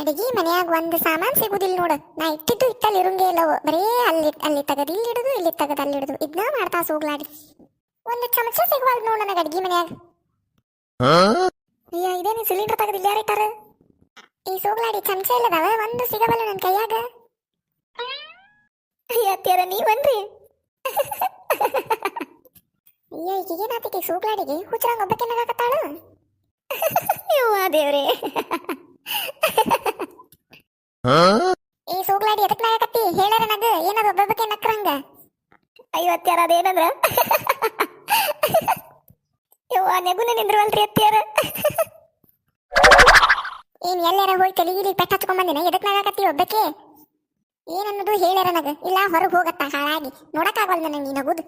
ಅಡಿಗೆ ಮನ್ಯಾಗ ಒಂದು ಸಾಮಾನು ಸಿಗುದಿಲ್ಲ ನೋಡು. ನಾ ಇಟ್ಟಿದ್ದು ಇಟ್ಟಲ್ಲಿ ಇರಂಗೇ ಇಲ್ಲವು ಬರೇ ಅಲ್ಲಿ ಅಲ್ಲಿ ತಗದು ಇಲ್ಲಿ ಇಡುದು ಇಲ್ಲಿ ತಗದು ಅಲ್ಲಿ ಇಡುದು. ಇದನ್ನ ಮಾಡ್ತಾ ಸೋಗ್ಲಾಡಿ. ಒಂದು ಚಮಚ ಸಿಗುವಲ್ದು ನೋಡು ನನಗೆ ಅಡಿಗೆ ಮನ್ಯಾಗ. ಅಯ್ಯ ಇದೇನು ಸಿಲಿಂಡರ್ ತಗದು ಇಲ್ಲ ಯಾರಿಟ್ಟಾರ ಈ ಸೋಗ್ಲಾಡಿ ಚಮಚ ಇಲ್ಲದವ? ಒಂದು ಸಿಗವಲ್ಲ ನನ್ನ ಕೈಯಾಗ. ಅಯ್ಯ ನೀ ನೀವನ್ರಿ ಅಯ್ಯ ಈಗೇನಾತಿಗೆ ಸೋಗ್ಲಾಡಿಗೆ ಹುಚ್ಚರಂಗ ಒಬ್ಬಕ್ಕೆ ನಗಾಕತ್ತಾಳು. ಯವ್ವ ದೇವ್ರೇ. ಈ ಸೋಗ್ಲಾಡಿ ಎದಕ್ ನಗಾಕತ್ತಿ? ಹೇಳರ ನಗ ಏನದ ಒಬ್ಬೊಬ್ಬಕ್ಕೆ ನಕ್ರಂಗ ಅತ್ಯಾರ ಅದೇನಂದ್ರ ಯವ್ವ ನೆಗುನೆ ನಿಂದ್ರವಲ್ರಿ ಅತ್ಯಾರ ಏನ್ ಎಲ್ಲಾರ ಹೋಗಿ ತಲೆಗಿಲಿ ಪೆಟ್ಟ ಹಚ್ಕೊಂಡ್ ಬಂದಿನ? ಎದಕ್ ನಗಾಕತ್ತಿ ಒಬ್ಬಕ್ಕೆ? ಏನನ್ನೋದು ಹೇಳ್ಯಾರ ನಗ? ಇಲ್ಲ ಹೊರಗೆ ಹೋಗತ್ತ ಹಾಳಾಗಿ. ನೋಡಕ್ಕಾಗಲ್ಲ ನನಗೆ ನೀ ನಗುದು?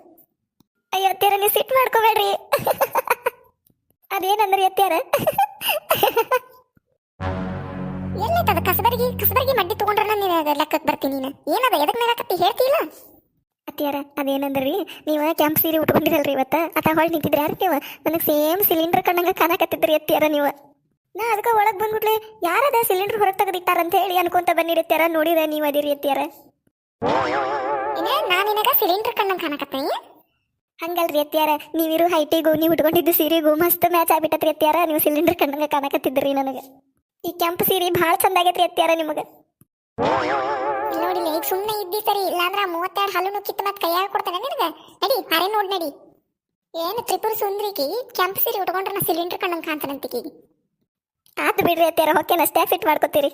ಅಯ್ಯೋ ಅತ್ಯಾರ ನೀವು ಸಿಟ್ಟು ಮಾಡ್ಕೋಬೇಡ್ರಿ. ಅದೇನಂದ್ರೆ ಎಲ್ಲೈತದ ಕಸಬರ್ಗಿ ಕಸಬರ್ಗಿ ಮಡ್ಡಿ ತಗೊಂಡ್ರ ನೀನು ಲೆಕ್ಕಕ್ಕೆ ಬರ್ತೀನಿ ನೀನು? ಏನದ ಎದಕ್ ನಗಾಕತ್ತಿ ಹೇಳ್ತಿಲ್ಲ? ಅತ್ತಿಯಾರ ಅದೇನಂದ್ರಿ? ನೀವು ಕೆಂಪ್ ಸೀರೆ ಉಟ್ಕೊಂಡಿರಲ್ರಿ ಇವತ್ತ? ಅತ ಹೊಳ್ ನಿಂತಿದ್ರಿ ಯಾರು ನೀವು? ನನಗೆ ಸೇಮ್ ಸಿಲಿಂಡರ್ ಕಣ್ಣಂಗ ಕಾಣಕತ್ತಿದ್ರಿ ಅತ್ತಿಯಾರ ನೀವು. ನಾ ಅದಕ್ಕೆ ಒಳಗೆ ಬಂದ್ಬಿಟ್ಲೆ ಯಾರದ ಸಿಲಿಂಡರ್ ಹೊರಗೆ ತೆಗೆದಿಟ್ಟಾರ ಅಂತ ಹೇಳಿ ಅನ್ಕೊಂತ ಬಂದಿರತ್ಯಾರ ನೋಡಿದ ನೀವು ಅದಿರಿ ಅತ್ಯಾರ ನಾನು ನಿನಗ ಸಿಲಿಂಡರ್ ಕಣ್ಣಂಗ ಕಾಣಕತ್ತೀನಿ? ಹಂಗಲ್ರಿ ಅತ್ತಿಯಾರ ನೀವಿರು ಹೈಟಿಗೂ ನೀವು ಉಟ್ಕೊಂಡಿದ್ದು ಸೀರೆಗೂ ಮಸ್ತ್ ಮ್ಯಾಚ್ ಆಗ್ಬಿಟ್ಟತ್ರಿ ಅತ್ತಿಯಾರ. ನೀವು ಸಿಲಿಂಡರ್ ಕಣ್ಣಂಗ ಕಾಣಕತ್ತಿದ್ರಿ ನನಗೆ. ಈ ಕೆಂಪು ಸೀರೆ ಭಾಳ ಚಂದ ಆಗೈತ್ರಿ ಅತ್ಯಾರ ನಿಮಗೆ. ನೋಡಿಲ್ಲ ಈಗ ಸುಮ್ಮನೆ ಇದ್ದಿ ಸರಿ, ಇಲ್ಲಾಂದ್ರ ಮೂವತ್ತೆರಡು ಹಲ್ಲು ಕಿತ್ತು ಮತ್ತೆ ಕೈಯಾಗ ಕೊಡ್ತಾನೆ ನಿನಗೆ? ನಡಿ ಅರೆ ನೋಡ್ ನಡಿ. ಏನು ತ್ರಿಪುರ ಸುಂದ್ರಿಗೆ ಕೆಂಪು ಸೀರೆ ಉಟ್ಕೊಂಡ್ರೆ ನಾ ಸಿಲಿಂಡರ್ ಕಣ್ಣಂಗೆ ಕಾಣ್ತಾನಂತಿಗೆ ಆತು ಬಿಡ್ರಿ ಅತ್ಯಾರ ಹೊಕ್ಕೆ ಸ್ಟ್ಯಾಕ್ ಫಿಟ್ ಮಾಡ್ಕೋತೀರಿ.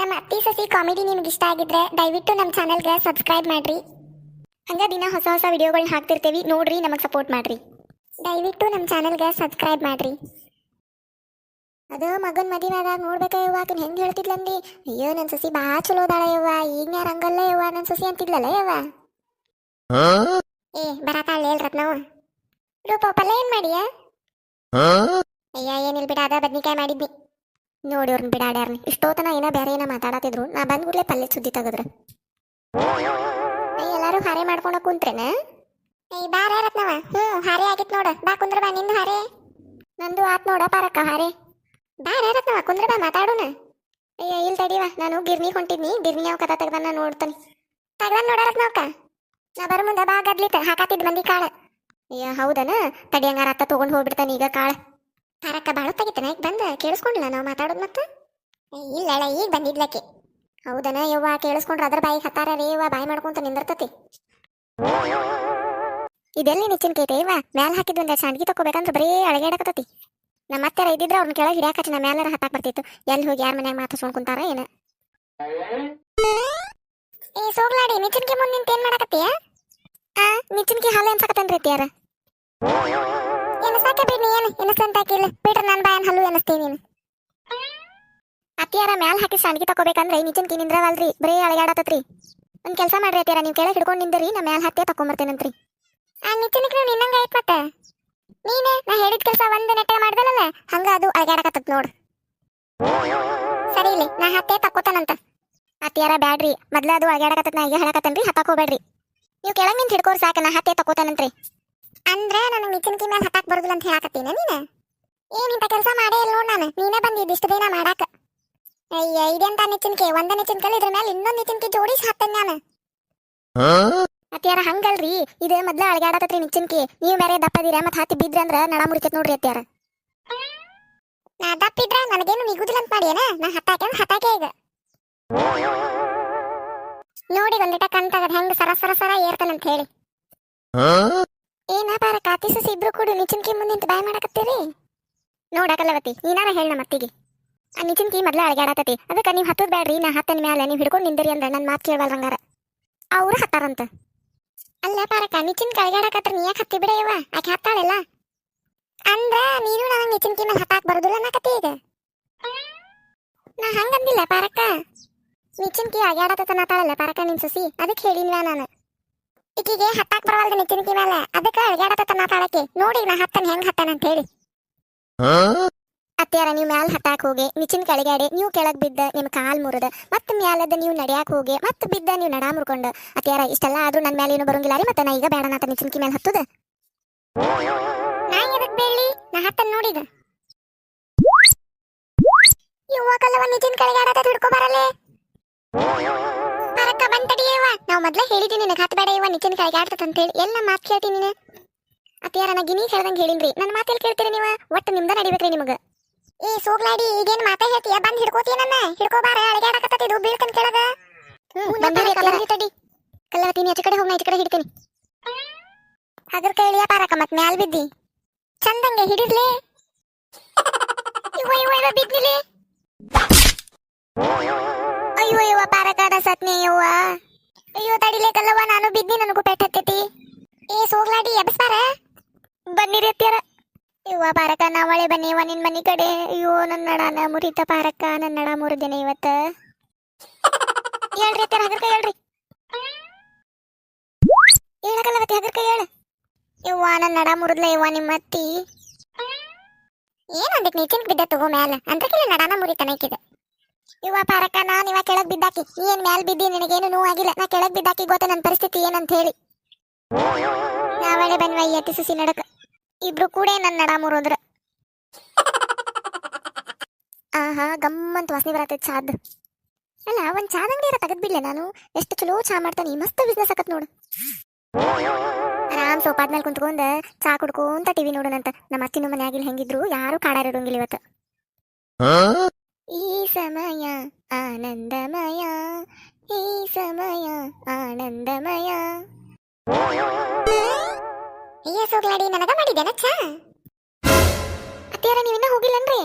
ನಮ್ಮ ಅತ್ತಿ ಸಸಿ ಕಾಮಿಡಿ ನಿಮ್ಗೆ ಇಷ್ಟ ಆಗಿದ್ರೆ ದಯವಿಟ್ಟು ನಮ್ಮ ಚಾನಲ್ಗೆ ಸಬ್ಸ್ಕ್ರೈಬ್ ಮಾಡ್ರಿ. ಹಂಗ ದಿನ ಹೊಸ ಹೊಸ ವಿಡಿಯೋಗಳನ್ನ ಹಾಕ್ತಿರ್ತೀವಿ, ನೋಡ್ರಿ, ನಮಗೆ ಸಪೋರ್ಟ್ ಮಾಡ್ರಿ. ದಯವಿಟ್ಟು ನಮ್ಮ ಚಾನಲ್ಗೆ ಸಬ್ಸ್ಕ್ರೈಬ್ ಮಾಡ್ರಿ. ಅದು ಮಗನ ಮದುವೆದಾಗ ನೋಡ್ಬೇಕ ಯವ್ವ ಆಕಿನ ಹೆಂಗೆ ಹೇಳ್ತಿದ್ಲಂದಿ? ಅಯ್ಯೋ ನನ್ನ ಸಸಿ ಬಾ ಚಲೋ ಅದಾಳ ಯವ್ವ ಈಗ ಯಾರು ಹಂಗಲ್ಲ ಯವ್ವ ನನ್ನ ಸಸಿ ಅಂತಿದ್ಲಲ್ಲ ಯವ್ವ? ಏ ಬರತಾಳ ಹೇಳ್ ರತ್ನವ. ರೂಪ ಪಲ್ಲ ಏನ್ ಮಾಡಿಯ? ಅಯ್ಯ ಏನಿಲ್ಲ ಬಿಡ ಅದ ಬದ್ನಿಕಾಯಿ ಮಾಡಿದ್ನಿ. ನೋಡಿ ಅವ್ರನ್ನ ಬಿಡಾಡ್ಯಾರ್ನಿ. ಇಷ್ಟೋತನ ಏನೋ ಬೇರೆ ಏನೋ ಮಾತಾಡತಿದ್ರು ನಾ ಬಂದ್ಗುಡ್ಲೆ ಪಲ್ಯ ಸುದ್ದಿ ತಗದ್ರ. ಎಲ್ಲರೂ ಎಲ್ಲಾರು ಹಾರೆ ಮಾಡ್ಕೊಂಡ ಕುಂತ್ರೇನ? ಏಯ್ ಬಾರ ರತ್ನವ ಹ್ಞೂ ಹಾರೆ ಆಗಿತ್ ನೋಡ. ಬಾ ಕುಂದ್ರ ಬಾ ನಿಂದು ಹಾರೆ. ನಂದು ಆತ್ ನೋಡ ಪಾರಕ್ಕ ಹಾರೆ. ಬಾರ ರತ್ನವ ಕುಂದ್ರ ಬಾ ಮಾತಾಡೋಣ. ಅಯ್ಯ ಇಲ್ಲಿ ತಡಿವ. ನಾನು ಗಿರ್ನಿ ಹೊಂಟಿದ್ನಿ. ಗಿರ್ನಿ ಯಾವ ಕದ ತೆಗ್ದನ್ನ ನೋಡ್ತಾನೆ. ತಗ್ದನ್ ನೋಡ ರತ್ನವಕ್ಕ ನಾ ಬರ ಮುಂದೆ ಬಾ ಗದ್ಲಿತ. ಹಾಕಾತಿದ್ ಮಂದಿ ಕಾಳ. ಅಯ್ಯ ಹೌದನ? ತಡಿ ಹಂಗಾರ ಅತ್ತ ತಗೊಂಡ್ ಹೋಗ್ಬಿಡ್ತಾನೆ ಈಗ ಕಾಳ. ಪಾರಕ್ಕ ಬಾಳ ತೆಗಿತಾನೆ ಈಗ ಬಂದ? ಕೇಳಿಸ್ಕೊಂಡಿಲ್ಲ ನಾವು ಮಾತಾಡೋದು ಮತ್ತೆ? ಏ, ಇಲ್ಲ ಅಲ್ಲ ಈಗ ಬಂದಿದ್ಲಕ್ಕೆ ಹೌದನ ಯವ್ವ ಕೇಳಿಸ್ಕೊಂಡ್ರ ಅದ್ರ ಬಾಯಿಗೆ ಹತ್ತಾರ ರೇ ಯವ್ವ ಬಾಯಿ ಮಾಡ್ಕೊಂತ ನಿಂದಿರ್ತತಿ. ಇದೆಲ್ಲಿ ನಿಚ್ಚಿನ ಕೇತೆ, ಇವ ಮ್ಯಾಲ ಹಾಕಿದ್ ಒಂದ್ ಸಂಡ್ಗಿ ತಕೋಬೇಕಂದ್ರ ಬರೀ ಅಳಗ್ಯಾಡಕತ್ತತಿ ನಮ್ಮ ಅತ್ತೆರ ಇದ್ರ ಅವ್ರನ್ನ ಕೆಳಗೆ ಹಿಡಿಯಾಕಚ್ಚಿ ನಾ ಮ್ಯಾಲಾರ ಹತ್ತಾಕ್ ಬರ್ತಿತ್ತು. ಎಲ್ಲಿ ಹೋಗಿ ಯಾರ ಮನ್ಯಾಗ ಮಾತಾಡ್ಸ್ಕೊಂಡ್ ಕುಂತಾರ ಏನ? ಏ, ಸೋಗ್ಲಾಡಿ, ನಿಚ್ಚಿನ್ಕಿ ಮುಂದೆ ನಿಂತ ಏನ್ ಮಾಡಕತ್ತೀಯ? ಆ, ನಿಚ್ಚಿನ್ಕಿ ಹಾಲು ಎನ್ಸಕತ್ತೇನ್ರಿ ಎನಸಾಕೆ ಬಿಡ್ ಬಿಡ್ನಿ ಏನು ಎನಸಂತಾಕಿಲ್ಲ ಬಿಡ್ರ ನನ್ನ ಬಾಯನ್ ಹಲ್ಲು ಎನಸ್ತೀನಿ ನೀನು. ಅತ್ತಿಯಾರ ಮ್ಯಾಲ ಹಾಕಿ ಸಂಡ್ಗಿ ತಕೋಬೇಕಂದ್ರೆ ನಿಚ್ಚಿನ್ಕಿ ನಿಂದ್ರವಲ್ರಿ, ಬರೀ ಅಳಗ್ಯಾಡತತ್ರಿ ಒಂದ್ ಕೆಲಸ ಮಾಡ್ರಿ ಅತ್ತಿಯಾರ, ನೀವು ಕೆಳಗೆ ಹಿಡ್ಕೊಂಡು ನಿಂದ್ರಿ, ನಾ ಮ್ಯಾಲ ಹತ್ತೆ ತಕೊಂಬರ್ತೇನಂತ್ರಿ ಆ ನಿಚ್ಚನಿಕ್ರು ನಿನ್ನಂಗ ಐತ್ ಮತ್ತೆ. ನೀನೆ, ನಾ ಹೇಳಿದ ಕೆಲಸ ಒಂದ್ ನೆಟ್ಟಗೆ ಮಾಡ್ದಲ್ಲ ಹಂಗ ಅದು ಅಳಗ್ಯಾಡಕತ್ತತ್ ನೋಡು. ಸರಿ ಇಲ್ಲಿ ನಾ ಹತ್ತೆ ತಕ್ಕೋತಾನಂತ. ಅತ್ತಿಯಾರ ಬ್ಯಾಡ್ರಿ, ಮೊದ್ಲ ಅದು ಅಳಗ್ಯಾಡಕತ್ತತ್ ನಾ ಈಗ ಹೇಳಕತ್ತನ್ರಿ ಹತ್ತಾಕ್ ಹೋಗ್ಬೇಡ್ರಿ. ನೀವು ಕೆಳಗೆ ನಿಂತ ಹಿಡ್ಕೋರ್ ಸಾಕ, ನಾ ಹತ್ತೆ ತಕ್ಕೋತಾನಂತ್ರಿ. ಅಂದ್ರೆ ನನಗೆ ನಿಚ್ಚನಿಕಿ ಮೇಲೆ ಹತ್ತಾಕ್ ಬರುದಿಲ್ಲ ಅಂತ ಹೇಳಕತ್ತೀನಿ ನೀನು? ಏನಿಂತ ಕೆಲಸ ಮಾಡೇ ಇಲ್ಲ ನೋಡ್ ನಾನು, ನೀನೇ ಬಂದಿದ್ದು ಇಷ್ಟು ದಿನ ಮಾಡಾಕ. ಅಯ್ಯ, ಇದೆಂತ ನಿಚ್ಚನಿಕೆ ಒಂದ ನಿಚ್ಚನಿಕಲ್ ಇದ್ರ ಮೇಲೆ ಇನ್ನೊಂದು ನಿಚ್ಚನಿಕೆ ಜೋಡಿಸಿ ಹಾಕ್ತೇನೆ ನಾನು. ಅತ್ಯಾರ ಹಂಗಲ್ರಿ. ಇದು ಮೊದ್ಲ ಅಳಗಾಡತತ್ರಿ ನಿಚ್ಚಿನ್ಕಿ. ನೀವು ಬೇರೆ ದಪ್ಪದಿರ ಮತ್ತೆ ಹತ್ತಿ ಬಿದ್ರಿ ಅಂದ್ರ ನಡ ಮುರಿಕತ್ ನೋಡ್ರಿ ಅತ್ಯಾರ ನಾ ದಪ್ಪಿದ್ರ ನನಗೇನು ನಿಗುದಿಲ್ಲ ಅಂತ ಮಾಡಿ ಏನ? ನಾ ಹತ್ತಾಕೆ ಹತ್ತಾಕೆ ಈಗ? ನೋಡಿ ಒಂದಿಟ ಕಣ್ ತಗದ್, ಹೆಂಗ್ ಸರ ಸರ ಸರ ಏರ್ತಾನಂತ ಹೇಳಿ. ಏನ ಬಾರ ಕಾತಿ ಸಸಿ ಇಬ್ರು ಕೂಡ ನಿಚ್ಚಿನ್ಕಿ ಮುಂದೆ ನಿಂತು ಬಾಯ್ ಮಾಡಕತ್ತೀರಿ? ನೋಡಕಲ್ಲವತಿ ನೀನಾರ ಹೇಳ ನಮ್ಮ ಅತ್ತಿಗೆ. ಆ ನಿಚಿನ್ಕಿ ಮೊದ್ಲ ಅಳಗಾಡತತಿ ಅದಕ್ಕ ನೀವು ಹತ್ತದ್ ಬ್ಯಾಡ್ರಿ, ನಾ ಹತ್ತನ ಮ್ಯಾಲ ನೀವು ಹಿಡ್ಕೊಂಡು ನಿಂದಿರಿ ಅಂದ್ರ ನನ್ನ ಮಾತು ಕೇಳವಲ್ರಂಗಾರ. ಅವ್ರು ಹತ್ತಾರಂತ. ಅಲ್ಲ ಪಾರಕ ನಿಚಿನ್ ಕೈಗಾಡಕತ್ರ ನೀ ಯಾಕೆ ಹತ್ತಿ ಬಿಡೆಯವ ಆಕೆ ಹತ್ತಾಳಲ್ಲ? ಅಂದ್ರ ನೀನು ನನಗೆ ನಿಚಿನ್ ಮೇಲೆ ಹತ್ತಾಕ್ ಬರುದಿಲ್ಲ ಅನ್ನಕತ್ತಿ ಈಗ. ನಾ ಹಂಗಂದಿಲ್ಲ ಪಾರಕ್ಕ ನಿಚಿನ್ಕಿ ಅಗ್ಯಾಡತನ ಆತಾಳಲ್ಲ ಪಾರಕ ನಿನ್ ಸುಸಿ. ಅದಕ್ಕೆ ಹೇಳಿನ್ವ ನಾನು. ಈಕಿಗೆ ಹತ್ತಾಕ್ ನಿಚಿನ್ ಕಿ ಮೇಲೆ ಅದಕ್ಕೆ ಅಳ್ಗ್ಯಾಡತನ ಆತಾಳಕ್ಕೆ ನೋಡಿ ನಾ ಹತ್ತನ ಹೆಂಗ್ ಹತ್ತಾನ ಅಂತ ಹೇಳಿ. ಅತ್ಯಾರ ನೀವು ಮ್ಯಾಲ ಹತ್ತಾಕ್ ಹೋಗಿ, ನಿಚಿನ್ ಕೆಳಗಡೆ ನೀವು ಕೆಳಗ್ ಬಿದ್ದ ನಿಮ್ ಕಾಲ್ ಮುರಿದ, ಮತ್ತೆ ಮ್ಯಾಲದ ನೀವು ನಡೆಯಾಕ ಹೋಗಿ, ಮತ್ತೆ ಬಿದ್ದ ನೀವು ನಡಾ ಮುರ್ಕೊಂಡು. ಅತ್ಯಾರ ಇಷ್ಟೆಲ್ಲ ಆದ್ರೂ ನನ್ನ ಮೇಲೆ ಏನು ಬರಂಗಿಲ್ಲ ರೀ, ಮತ್ತೆ ನಾ ಈಗ ಬೇಡ ನಾತ ನಿಚಿನ್ಕಿ ಮೇಲೆ ಹತ್ತದ. ನಾ ಎದಕ್ ನಾ ಹತ್ತನ್ ನೋಡಿದ. ನಿಜನ್ ನಿಚಿನ್ ಆಡತ್ತ ಹಿಡ್ಕೊ ಬರಲೆ? ಪರಕ್ಕ ಬಂತಡಿಯವ್ವ ನಾವು ಮೊದ್ಲೇ ಹೇಳಿದೀನಿ ನಿನಗೆ ಹತ್ ಬೇಡ ಇವ ನಿಚಿನ್ ಕೆಳಗೆ ಆಡ್ತದ ಅಂತ ಹೇಳಿ ಎಲ್ಲ ಮಾತು ಕೇಳ್ತೀನಿ ನೀನು. ಅತ್ತಿಯಾರ ನಾ ಗಿನಿ ಹೇಳ್ದಂಗೆ ಹೇಳಿನ್ರಿ. ನನ್ನ ಮಾತೆಲ್ಲಿ ಕೇಳ್ತೀರಿ ನೀವು? ಒಟ್ಟು ನಿಮ್ದ ನಡಿಬೇಕ್ರಿ ನಿಮಗ. ಈ ಸೋಗ್ಲಾಡಿ ಈಗೇನ್ ಮಾತಾ ಹೇಳ್ತೀಯ? ಬಂದ್ ಹಿಡ್ಕೋತೀಯ ನನ್ನ? ಹಿಡ್ಕೋ ಬಾರ ಅಳಗ್ಯಾಡಕತ್ತದ ಇದು? ಬೀಳ್ತನ್ ಕೆಳಗ? ಅತ್ತಿಯಾರ ತಡಿ ಕಲ್ಲವತೀನಿ ಆಚೆ ಕಡೆ ಹೋಗಿ ಆಚೆ ಕಡೆ ಹಿಡ್ತೀನಿ ಅದ್ರ ಕೈಲಿಯ ಪಾರಕ ಮತ್ ಮ್ಯಾಲ್ ಬಿದ್ದಿ. ಚಂದಂಗೆ ಹಿಡಿದ್ಲೆ. ಇವ ಇವ ಇವ ಬಿದ್ದಿಲೆ. ಅಯ್ಯೋ ಇವ ಪಾರಕಾಡ ಸತ್ನಿ ಯವ್ವ ಅಯ್ಯೋ ತಡಿಲೆ ಕಲ್ಲವ್ವ ನಾನು ಬಿದ್ದಿ ನನಗೂ ಪೆಟ್ ಹತ್ತೈತಿ. ಏ ಸೋಗ್ಲಾಡಿ ಎಬ್ಸ್ತಾರ ಬನ್ನಿರಿ ಅತ್ಯಾರ ಇವ್ವ ಪಾರಕ ನಾವಳೆ ಬನ್ನಿ ಇವ ನಿನ್ ಮನಿ ಕಡೆ. ಅಯ್ಯೋ ನನ್ನ ನಡಾನ ಮುರಿತ ಪಾರಕ ನನ್ನ ನಡ ಮುರಿದಿನ ಇವತ್ತ. ಹೇಳ್ರಿ ಅತ್ತೆ, ಹಗರ್ಕ ಹೇಳ್ರಿ. ಹೇಳಕಲ್ಲವತ್ತಿ ಹಗರ್ಕ ಹೇಳ. ಇವ್ವ ನನ್ನ ನಡ ಮುರಿದ್ಲ, ಇವ್ವ ನಿಮ್ಮ ಅತ್ತಿ. ಏನ್ ಒಂದಿಕ್ ನೀಚಿನ ಬಿದ್ದ ತಗೋ ಮ್ಯಾಲ. ಅಂತಕಿಲ್ಲ ನಡಾನ ಮುರಿತನಕಿದ ಇವ ಪಾರಕ, ನಾನು ಇವ ಕೆಳಗ್ ಬಿದ್ದಾಕಿ. ಏನ್ ಮ್ಯಾಲ್ ಬಿದ್ದಿ, ನಿನಗೇನು ನೋವಾಗಿಲ್ಲ ನಾ ಕೆಳಗ್ ಬಿದ್ದಾಕಿ ಗೊತ್ತ ನನ್ನ ಪರಿಸ್ಥಿತಿ ಏನಂತ ಹೇಳಿ. ನಾವಳೆ ಬನ್ವ ಅತ್ತಿ ಅತಿ ಸುಸಿ ನಡಕ. ಇಬ್ರು ಕೂಡ ನನ್ನ ನಡ ಮುರೋದ್ರ ಆಹಾ, ಗಮ್ಮಂತ ವಾಸನೆ ಬರತ್ತೆ ಚಾದ್. ಅಲ್ಲ, ಒಂದ್ ಚಾದ ಅಂಗಡಿ ತೆಗೆದ್ ಬಿಡ್ಲೆ ನಾನು? ಎಷ್ಟು ಚಲೋ ಚಾ ಮಾಡ್ತಾನೆ ಮಸ್ತ್ ಬಿಸ್ನೆಸ್ ಆಕತ್ ನೋಡು. ಆರಾಮ್ ಸೋಪಾದ್ ಮೇಲೆ ಕುಂತ್ಕೊಂಡ ಚಾ ಕುಡ್ಕೊಂತ ಟಿವಿ ನೋಡೋಣಂತ. ನಮ್ಮ ಅತ್ತಿನ ಮನ್ಯಾಗಿಲ್ ಹೆಂಗಿದ್ರು, ಯಾರು ಕಾಡಾರಿಡೋಂಗಿಲ್ಲ ಇವತ್ತು. ಈ ಸಮಯ, ಆನಂದಮಯ. ಈ ಸಮಯ, ಆನಂದಮಯ. ಸೋಗ್ಲಾಡಿ ನನಗ ಮಾಡಿದ್ದೇನ ಚಾ? ಅತ್ತಿಯಾರ, ನೀವಿನ್ನ ಹೋಗಿಲ್ಲನ್ರಿ?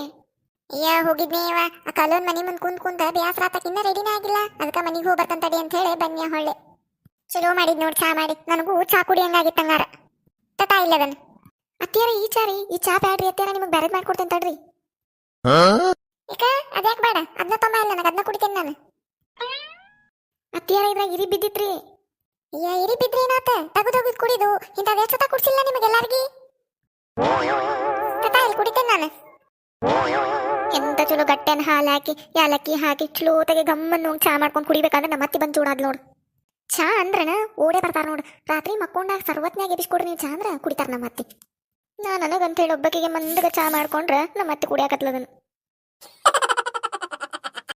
ಅಯ್ಯ, ಹೋಗಿದ್ನಿ ಇವ ಆ ಕಲೋನ್ ಮನಿ ಮುಂದ್ ಕುಂತ್ ಕುಂತ ಬ್ಯಾಸ್ರ ಆತಕಿನ್ನ ರೆಡಿನೇ ಆಗಿಲ್ಲ. ಅದಕ್ಕ ಮನಿಗ್ ಹೋಗಿ ಅಂತ ಹೇಳಿ ಬನ್ನಿ ಹೊಳ್ಳೆ. ಚಲೋ ಮಾಡಿದ್ ನೋಡಿ ಚಾ ಮಾಡಿ. ನನಗೂ ಚಾ ಕುಡಿ ಹಂಗಾಗಿತ್ತಂಗಾರ ಇಲ್ಲ ಇಲ್ಲದನ್ ಅತ್ತಿಯಾರ, ಈ ಚಾ ರೀ. ಈ ಚಾ ಬ್ಯಾಡ್ರಿ ಅತ್ತಿಯರ, ನಿಮಗೆ ಬ್ಯಾರೆದ್ ಮಾಡ್ಕೊಡ್ತೇನೆ ತಡ್ರಿ. ಈಗ ಅದ್ಯಾಕ್ ಬೇಡ ಅದನ್ನ ತಮ್ಮ ಇಲ್ಲ ನನಗೆ ಅದನ್ನ ಕುಡಿತೇನೆ ನಾನು. ಅತ್ತಿಯಾರ, ಇದ್ರಾಗ ಇರಿ ಬಿದ್ದಿತ್ರಿ. ಅಯ್ಯ, ಇರಿ ಬಿದ್ರಿ ಹೋಗಿದ್ ಕುಡಿದು. ಇಂತ ವ್ಯಸತ ಕುಡಿಸಿಲ್ಲ ನಿಮಗೆಲ್ಲರಿಗಿ ತಟಾ ಇಲ್ಲಿ ನಾನು? ಎಂತ ಚಲೋ ಗಟ್ಟೆನ ಹಾಲು ಹಾಕಿ, ಯಾಲಕ್ಕಿ ಹಾಕಿ, ಚಲೋತಾಗೆ ಗಮ್ಮನ್ ಹೋಗಿ ಚಾ ಮಾಡ್ಕೊಂಡು ಕುಡಿಬೇಕಂದ್ರೆ ನಮ್ಮ ಅತ್ತಿ ಬಂದು ಚೂಡಾದ್ ನೋಡು. ಚಾ ಅಂದ್ರನ ಓಡೇ ಬರ್ತಾರ ನೋಡು. ರಾತ್ರಿ ಮಕ್ಕೊಂಡಾಗ ಸರ್ವತ್ನಾಗ ಎಬ್ಬಿಸ್ಕೊಡ್ರಿ ನೀವು ಚಾ ಅಂದ್ರ ಕುಡಿತಾರ ನಮ್ಮ ಅತ್ತಿ. ನಾ ನನಗಂತ ಹೇಳಿ ಒಬ್ಬಕಿಗೆ ಮಂದಗ ಚಾ ಮಾಡ್ಕೊಂಡ್ರೆ ನಮ್ಮ ಅತ್ತಿ ಕುಡಿಯಾಕತ್ಲದನ್